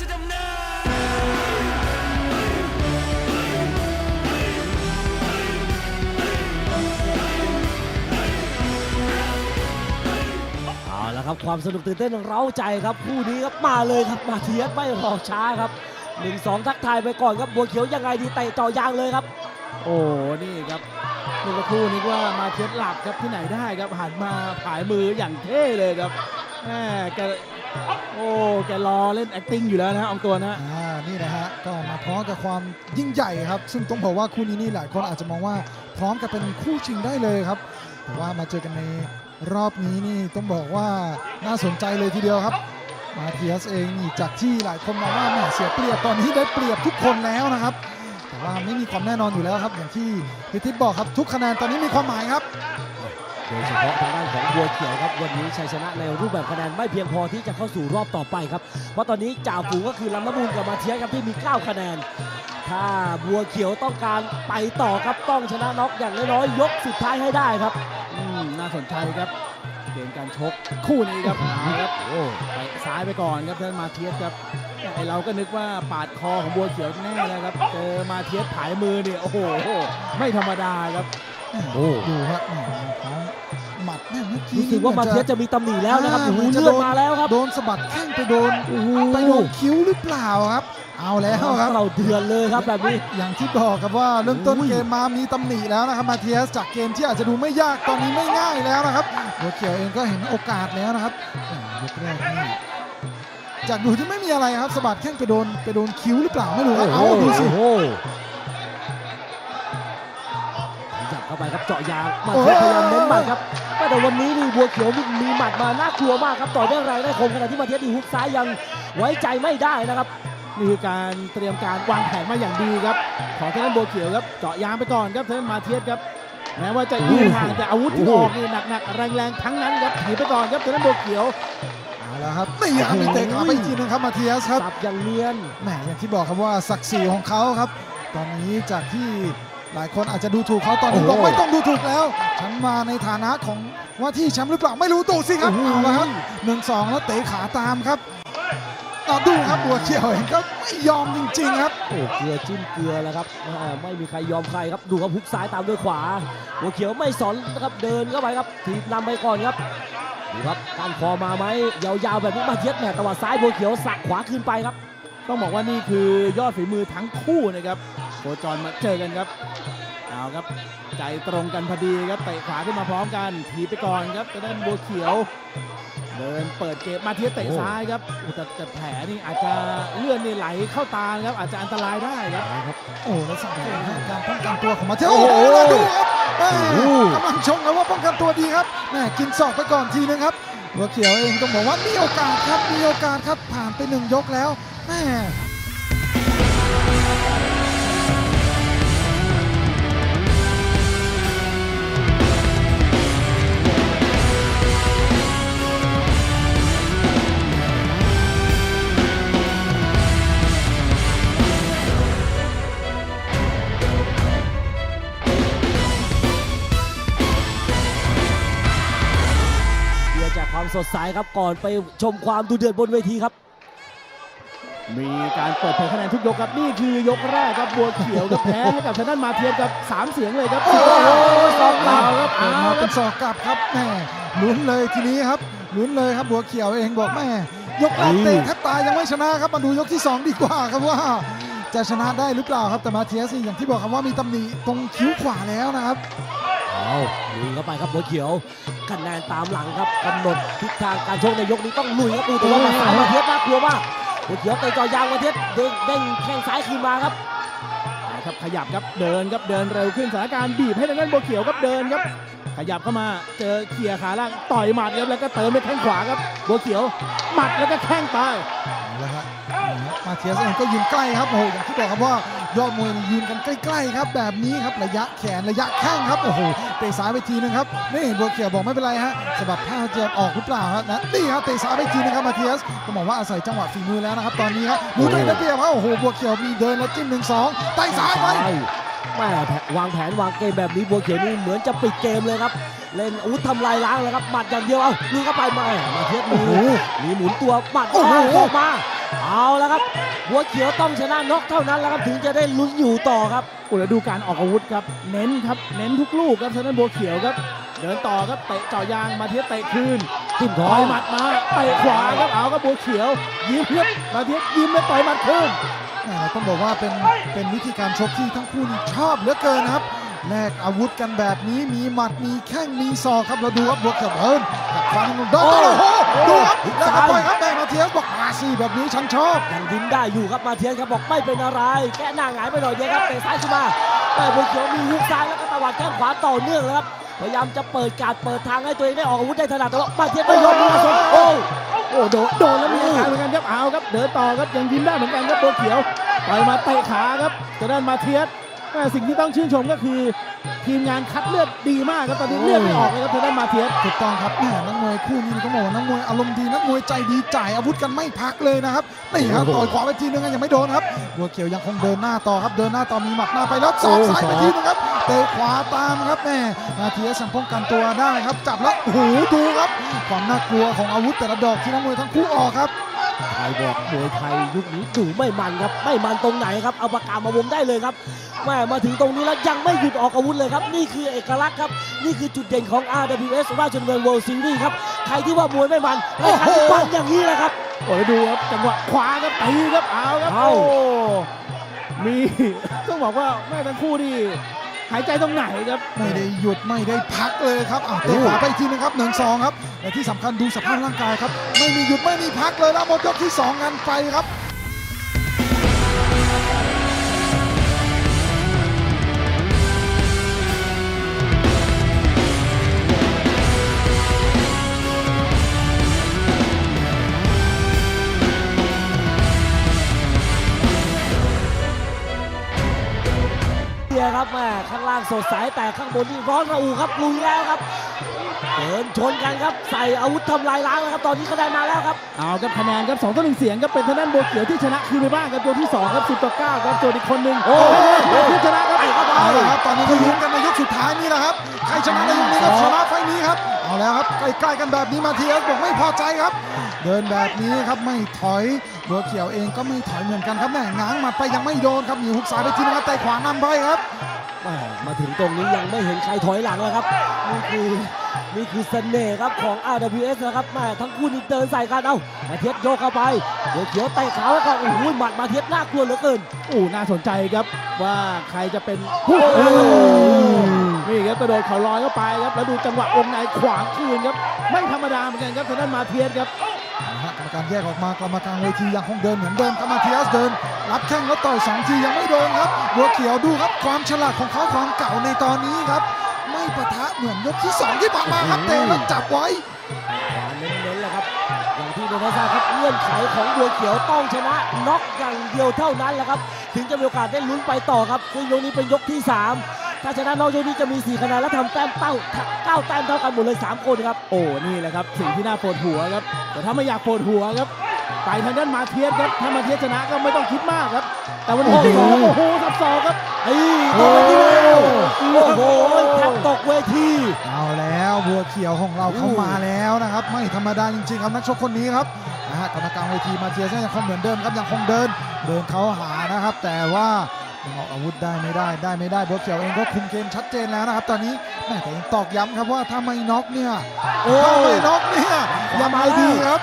to them now. เอาละครับความสนุกตื่นเต้นเร้าใจครับคู่นี้ครับมาเลยครับมาเทียสไม่รอช้าครับหนึ่งสองทักทายไปก่อนครับบัวเขียวยังไงดีเตะจ่อยางเลยครับ โอ้นี่ครับเมื่อครู่นึกว่ามาเทียดหลับครับที่ไหนได้ครับหันมาผายมืออย่างเท่เลยครับแหม โอ้แกรอเล่น acting อยู่แล้วนะอองตัวนะอ่านี่นะฮะก็มาพร้อมกับความยิ่งใหญ่ครับ ซึ่งต้องบอกว่าคู่นี้นี่หลายคนอาจจะมองว่าพร้อมกับเป็นคู่ชิงได้เลยครับแต่ว่ามาเจอกันในรอบนี้นี่ต้องบอกว่าน่าสนใจเลยทีเดียวครับ มาเทียสเองนี่จากที่หลายคนมองว่าแหมเสียเปรียบตอนนี้ได้เปรียบทุกคนแล้วนะครับ แต่ว่าไม่มีความแน่นอนอยู่แล้วครับ อย่างที่พิทิพบอกครับทุกคะแนนตอนนี้มีความหมายครับ โดยเฉพาะทางด้านของบัวเขียวครับวันนี้ชัยชนะในรูปแบบคะแนนไม่เพียงพอที่จะเข้าสู่รอบต่อไปครับ เพราะตอนนี้จ่าฝูงก็คือลำน้ำมูลกับมาเทียสครับที่มี 9 คะแนน ถ้าบัวเขียวต้องการไปต่อครับต้องชนะน็อกอย่างน้อยๆยกสุดท้ายให้ได้ครับอืมน่าสนใจครับเกมการชกคู่นี้ครับเอาครับโอ้ไปซ้ายไปก่อนครับท่านมาเทียสครับไอเราก็นึกว่าปาดคอของบัวเขียวแน่เลยครับเจอมาเทียสผายมือเนี่ยโอ้โห ไม่ธรรมดาครับ โอ้ดูครับแหมพร้อมหมัดแม่เมื่อกี้รู้สึกว่ามาเทียสจะมีตำหนิแล้วนะครับอ่าโอ้โหเหมือนจะเลือดโดนมาแล้วครับ โดนสะบัดแข้งไปโดนโอ้โหไปโดนคิ้วหรือเปล่าครับ เอาแล้วครับเราเดือนเลยครับแบบนี้ อย่างที่บอกครับว่าเริ่มต้นอุ้ยเกมมามีตำหนิแล้วนะครับมาเทียสจากเกมที่อาจจะดูไม่ยากตอนนี้ไม่ง่ายแล้วนะครับบัวเขียวเองก็เห็นโอกาสแล้วนะครับแหมยกแรกนี่จากดูที่ไม่มีอะไรครับสะบัดแข้งไปโดนไปโดนคิ้วหรือเปล่าไม่รู้ครับเอาดูสิ เข้าไปครับเจาะยางมาโอ้เทียบพยายามเน้นหมัดครับแต่วันนี้นี่บัวเขียวมีมีหมัดมาน่ากลัวมากครับต่อยได้แรงได้คมขณะที่มาเทียบดีฮุกซ้ายยังไว้ใจไม่ได้นะครับนี่คือการเตรียมการวางแผนมาอย่างดีครับ ของทางด้านบัวเขียวครับเจาะยางไปก่อนครับทางด้านมาเทียสครับแม้ว่าจะยืนห่างแต่อาวุธที่ออกนี่หนักๆแรงๆทั้งนั้นครับถีบไปก่อนครับทางด้านบัวเขียวเอาแล้วครับนี่ครับมีเตะขาไปอีกทีนึงครับมาเทียสครับสับอย่างเนียนแหมอย่างที่บอกครับว่าศักดิ์ศรีของเขาครับ ตอนนี้จากที่ หลายคนอาจจะดูถูกเขาตอนนี้โอ้บอกโหไม่ต้องดูถูกแล้ว ฉันมาในฐานะของว่าที่แชมป์หรือเปล่าไม่รู้ดูสิครับโอ้โหเอาละครับหนึ่งสองแล้วเตะขาตามครับต่อดูครับบัวเขียวเองก็ไม่ยอมจริง ๆ ครับโอ้เกลือจิ้มเกลือแล้วครับอ่าไม่มีใครยอมใครครับดูครับฮุกซ้ายตามด้วยขวาบัวเขียวไม่สนนะครับเดินเข้าไปครับถีบนำไปก่อนครับดูครับการคอมาไหมยาวๆแบบนี้มาเทียบแหมตะวัดซ้ายบัวเขียวสักขวาขึ้นไปครับ ต้องบอกว่านี่คือยอดฝีมือทั้งคู่นะครับ โคจรมาเจอกันครับเอาครับใจตรงกันพอดีครับเตะขวาขึ้นมาพร้อมกันถีบไปก่อนครับทางด้านบัวเขียว เดินเปิดเกมมาเทียสเตะโอ้ซ้ายครับอุยแต่แต่แผลนี่อาจจะเลื่อนนี่ไหลเข้าตานะครับอาจจะอันตรายได้ครับโอ้แล้วสังเกตนะการป้องกันตัวของมาเทียสโอ้โอ้โหโหแล้วดูครับแม่โอ้โหกำลังชงกันว่าป้องกันตัวดีครับแม่กินศอกไปก่อนทีนึงครับบัวเขียวเองต้องบอกว่ามีโอกาสครับมีโอกาสครับผ่านไปหนึ่งยกแล้วแม่ากความสดใสครับก่อนไปชมความดูเดือดบนเวทีครับ มีการเปิดเผยคะแนนทุกยกครับนี่คือยกแรกครับบัวเขียวกับแพ้ให้กับทางด้านมาเทียสครับสามเสียงเลยครับโอ้โหสองดาวครับเปิดเอามาคเป็รับนศอกกลับครับแม่ลุ้นเลยทีนี้ครับลุ้นเลยครับบัวเขียวเองบอกแม่ยกแรกเตะแทบตายยังไม่ชนะครับมาดูยกที่สองดีกว่าครับว่า จะชนะได้หรือเปล่าครับแต่มาเทียสนี่อย่างที่บอกครับว่ามีตำหนิตรงคิ้วขวาแล้วนะครับ เอาลุยเข้าไปครับบัวเขียวคะแนนตามหลังครับกำหนดทิศทางการชกในยกนี้ต้องลุยครับดูแต่ว่ามาสายมาเทียบน่ากลัวมากบัวเขียวเตะจ่อยางมาเทียบเด้งเด้งแข้งซ้ายคืนมาครับเอาครับขยับครับเดินครับเดินเร็วขึ้นสถานการณ์บีบให้ทางด้านบัวเขียวครับเดินครับ ขยับเข้ามาเจอเขี่ยขาล่างต่อยหมัดครับแล้วก็เติมด้วยแข้งขวาครับบัวเขียวหมัดแล้วก็แข้งไปเอาละครับนี่ฮะมาเทียสเองก็ยืนใกล้ครับโอ้โหอย่างที่บอกครับว่า ยอดมวยนี่ยืนกันใกล้ๆครับ แบบนี้ครับระยะแขนระยะแข้งครับโอ้โหเตะซ้ายไปทีนึงครับนี่บัวเขียวบอกไม่เป็นไรฮะสะบัดผ้าจะออกหรือเปล่าครับนะนี่ครับเตะซ้ายไปทีนึงครับมาเทียสก็บอกว่าอาศัยจังหวะฝีมือแล้วนะครับตอนนี้ครับดูไม่ได้เปรียบครับโอ้โหบัวเขียวมีเดินแล้วจิ้มหนึ่งสองเตะซ้ายไปแม่แผนวางแผนวางเกมแบบนี้บัวเขียวนี่เหมือนจะปิดเกมเลยครับเล่นอาวุธทำลายล้างเลยครับหมัดอย่างเดียวเอาลุยเข้าไปมามาเทียบมีโอ้โหมีหมุนตัวหมัดโอ้โหออกมา เอาแล้วครับบัวเขียวต้องชนะน็อกเท่านั้นแล้วครับถึงจะได้ลุ้นอยู่ต่อครับอุยแล้วดูการออกอาวุธครับ เน้นครับ เน้นทุกลูกครับทางด้านบัวเขียวครับ เดินต่อครับเตะเจาะยางมาเทียบเตะคืนทิ่มท้ต่อองยหมัดมาเตะขวาครับเอาครับบัวเขียว ยิ้มครับมาเทียบยิ้มแล้วต่อยหมัดคืนแหม่ต้องบอกว่าเป็นเป็นวิธีการชกที่ทั้งคู่นี่ชอบเหลือเกินนะครับ แลกอาวุธกันแบบนี้มีหมัดมีแข้งมีศอกครับเราดูครับบวกกับเอิญกับฟันโดนโอ้โหดูครับแล้วก็ปล่อยครับแบงมาเทียสบอกมาสิแบบนี้ฉันชอบยังยิ้มได้อยู่ครับมาเทียนครับบอกไม่เป็นอะไร แกะหน้าหงายไปหน่อยเดียวครับเตะซ้ายขึ้นมาแต่บัวเขียวมีฮุกซ้ายแล้วก็ตวัดแข้งขวาต่อเนื่องแล้วครับพยายามจะเปิดการดเปิดทางให้ตัวเองได้ออกอาวุธได้ถนัดแต่ว่ามาเทียนไม่ยอมมือสมโอ้โอ้โดนโดนแล้วมีอาการเหมือนกันครับเอาครับเดินต่อครับยังยิ้มได้เหมือนกันครับบัวเขียวต่อยมาเตะขาครับทางด้านมาเทียส แม่สิ่งที่ต้องชื่นชมก็คือ ทีมงานคัดเลือดดีมากครับตอนนี้เลือดไม่ออกเลยครับทางด้านมาเทียสถูกต้องครับแหม่นักมวยคู่นี้ต้องบอกว่านักมวยอารมณ์ดีนักมวยใจดีจ่ายอาวุธกันไม่พักเลยนะครับนี่ครับต่อยขวาไปทีนึงยังไม่โดนครับบัวเขียวยังคงเดินหน้าต่อครับเดินหน้าต่อมีหมัดหน้าไปแล้วสอกซ้ายไปทีนึงครับเตะขวาตามครับแม่นาทีสัมป้องกันตัวได้ครับ จับแล้วโอ้โหดูครับความน่ากลัวของอาวุธแต่ละดอกที่นักมวยทั้งคู่ออกครับ ใครบอกมวยไทยยุคนี้ดูไม่มันครับ ไม่มันตรงไหนครับ เอาปากกามาวงได้เลยครับแม่มาถึงตรงนี้แล้วยังไม่หยุดออกอาวุธเลยครับ นี่คือเอกลักษณ์ครับ นี่คือจุดเด่นของ RWS ราชดำเนิน World Series ครับ ใครที่ว่ามวยไม่มันไอ้คันปันอย่างนี้แหละครับโอ้ยดูครับจังหวะขวาครับตีครับเอาครับเอาโอ้มีต้องบอกว่าแม่ทั้งคู่นี่ หายใจตรงไหนครับ ไม่ได้หยุดไม่ได้พักเลยครับอะเตะขวาไปอีกทีนึงครับหนึ่งสองครับและที่สำคัญดูสภาพร่างกายครับ ไม่มีหยุดไม่มีพักเลยแล้วหมดยกที่สองงานไปครับ ยครับแม่ข้างล่างสดใสแต่ข้างบนนี่ร้อนระอุครับลุยแล้วครับเดินชนกันครับใส่อาวุธทำลายล้างแล้วครับตอนนี้คะแนนมาแล้วครับเอาครับคะแนนครับ2ต่อ1เสียงครับเป็นทางด้านโบวเขียวที่ชนะคืนไปบ้างครับตัวที่2ครับ10ต่อ9ครับตัวอีกคนหนึ่งโอ้โหที่ชนะครับไปเข้าไปเอาละครับตอนนี้ก็ลุ้นกันในยกสุดท้ายนี่แหละครับใครชนะในยกนี้ครับชนะไฟล์นี้ครับเอาแล้วครับใกล้ๆกันแบบนี้มาเทียสบอกไม่พอใจครับ เดินแบบนี้ครับไม่ถอย บัวเขียวเองก็ไม่ถอยเหมือนกันครับแม่ง้างหมัดไปยังไม่โดนครับมีฮุกซ้ายไปทีนึงครับแต่ขวานำไปครับแม่มาถึงตรงนี้ยังไม่เห็นใครถอยหลังแล้วครับ นี่คือนี่คือเสน่ห์ครับของ RWS นะครับแม่ทั้งคู่นี่เดินใส่กันเอ้ามาเทียบโยกเข้าไปเดี๋ยวเขียวเตะขาแล้วก็โอ้โหหมัดมาเทียบน่ากลัวเหลือเกินโอ้น่าสนใจครับว่าใครจะเป็นผู้โอ้โหนี่ครับกระโดดเข่าลอยเข้าไปครับแล้วดูจังหวะวงในขวางคืนครับไม่ธรรมดาเหมือนกันครับทางด้านมาเทียสครับนะฮะ กรรมการแยกออกมากรรมการเวทียังคงเดินเหมือนเดิมครับมาเทียสเดิน รับแข้งแล้วต่อยสองทียังไม่โดนครับบัวเขียวดูครับความฉลาดของเขาความเก่าในตอนนี้ครับ ไม่ปะทะเหมือนยกที่สองที่ผ่านมาครับเตะแล้วจับไว้ขวาเน้นๆเลยครับอย่างที่เดนทราบครับเงื่อนไขของบัวเขียวต้องชนะน็อกอย่างเดียวเท่านั้นแหละครับ ถึงจะมีโอกาสได้ลุ้นไปต่อครับซึ่งยกนี้เป็นยกที่ 3 ถ้าชนะน็อกยกนี้จะมี4คะแนนและทำแต้มเต้า9แต้มเท่ากันหมดเลย 3 คนครับ โอ้ นี่แหละครับสิ่งที่น่าปวดหัวครับ แต่ถ้าไม่อยากปวดหัวครับ ไปทางด้านมาเทียสครับ ถ้ามาเทียสชนะก็ไม่ต้องคิดมากครับ แต่วันนี้โอ้โหโอ้โหสับสอกครับไอ้ตกเวทีแล้วโอ้โหแทบตกเวทีเอาแล้วบัวเขียวของเราเข้ามาแล้วนะครับ ไม่ธรรมดาจริงๆครับนักชกคนนี้ครับนะฮะกรรมการเวทีมาเทียสยังคงเหมือนเดิมครับยังคงเดินเดินเขาหานะครับ แต่ว่า ยังออกอาวุธได้ไม่ได้ได้ไม่ได้บัวเขียวเองก็คุมเกมชัดเจนแล้วนะครับ ตอนนี้แม่แต่ยังตอกย้ำครับว่าถ้าไม่น็อกเนี่ยโอ้ถ้าไม่น็อกเนี่ยยังไงมาแล้วดีครับ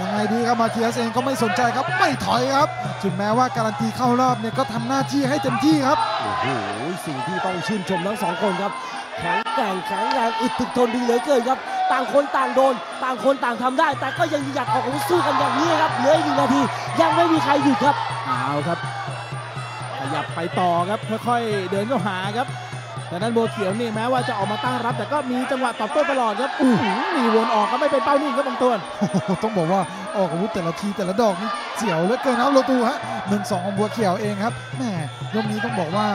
ยังไงดีครับมาเทียสเองก็ไม่สนใจครับไม่ถอยครับถึงแม้ว่าการันตีเข้ารอบเนี่ยก็ทำหน้าที่ให้เต็มที่ครับโอ้โหสิ่งที่ต้องชื่นชมทั้งสองคนครับแข็งแกร่งแข็งแรงอึดถึกทนดีเหลือเกินครับ ต่างคนต่างโดน ต่างคนต่างทำได้ แต่ก็ยังอยากออกอาวุธสู้กันอย่างนี้ครับเหลืออีกหนึ่งนาที ยังไม่มีใครหยุดครับเอาครับข ยับไปต่อครับค่อยๆเดินเข้าหาครับแต่นั้นโบวเขียวนี่แม้ว่าจะออกมาตั้งรับ แต่ก็มีจังหวะตอบโต้ตลอดครับอู้หูมีวนออกก็ไม่เป็นเป้านิ่งครับบางตัวโอ้โหต้องบอกว่าออกอาวุธแต่ละทีแต่ละดอกนี่เสียวเหลือเกินนะครับโรตูฮะหนึ่งสองของบัวเขียวเองครับแหมยกนี้ต้องบอกว่า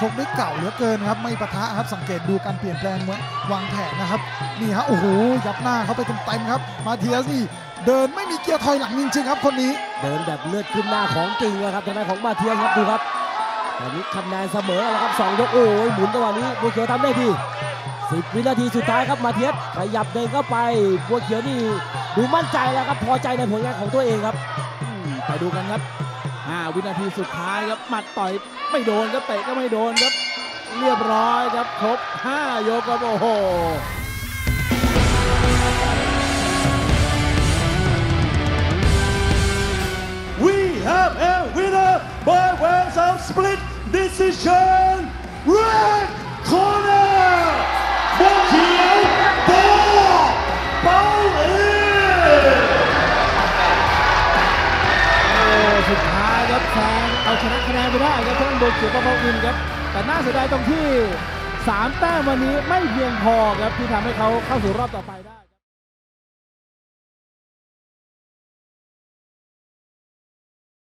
ชกได้เก่าเหลือเกินครับไม่ปะทะครับสังเกตดูการเปลี่ยนแปลงวางแผนนะครับนี่ฮะโอ้โหยับหน้าเขาไปเต็มๆครับ มาเทียสนี่เดินไม่มีเกียร์ถอยหลังจริงๆครับคนนี้ เดินแบบเลือดขึ้นหน้าของจริงนะครับทางด้านของมาเทียนครับดูครับต อนนี้คะแนนเสมอแล้วครับสองยกโอ้ยหมุนจังหวะนี้บัวเขียวทำได้ดีสิบวินาทีสุดท้ายครับมาเทียสขยับเดินเข้าไปบัวเขียวนี่ดูมั่นใจแล้วครับพอใจในผลงานของตัวเองครับอืมไปไปดูกันครับ5วินาทีสุดท้ายครับหมัดต่อยไม่โดนครับเตะก็ไม่โดนครับ เรียบร้อยครับครบ 5 ยกครับโอ้โห We have a winner by ways of split decision. Red corner, บัวเขียวโบเปาเอโอ้สุดท้ายครับแซงเอาชนะคะแนนไปได้ครับท่านโบเขียวปะเปาอินครับ แต่น่าเสียดายตรงที่ 3 แต้มวันนี้ไม่เพียงพอครับที่ทำให้เขาเข้าสู่รอบต่อไปได้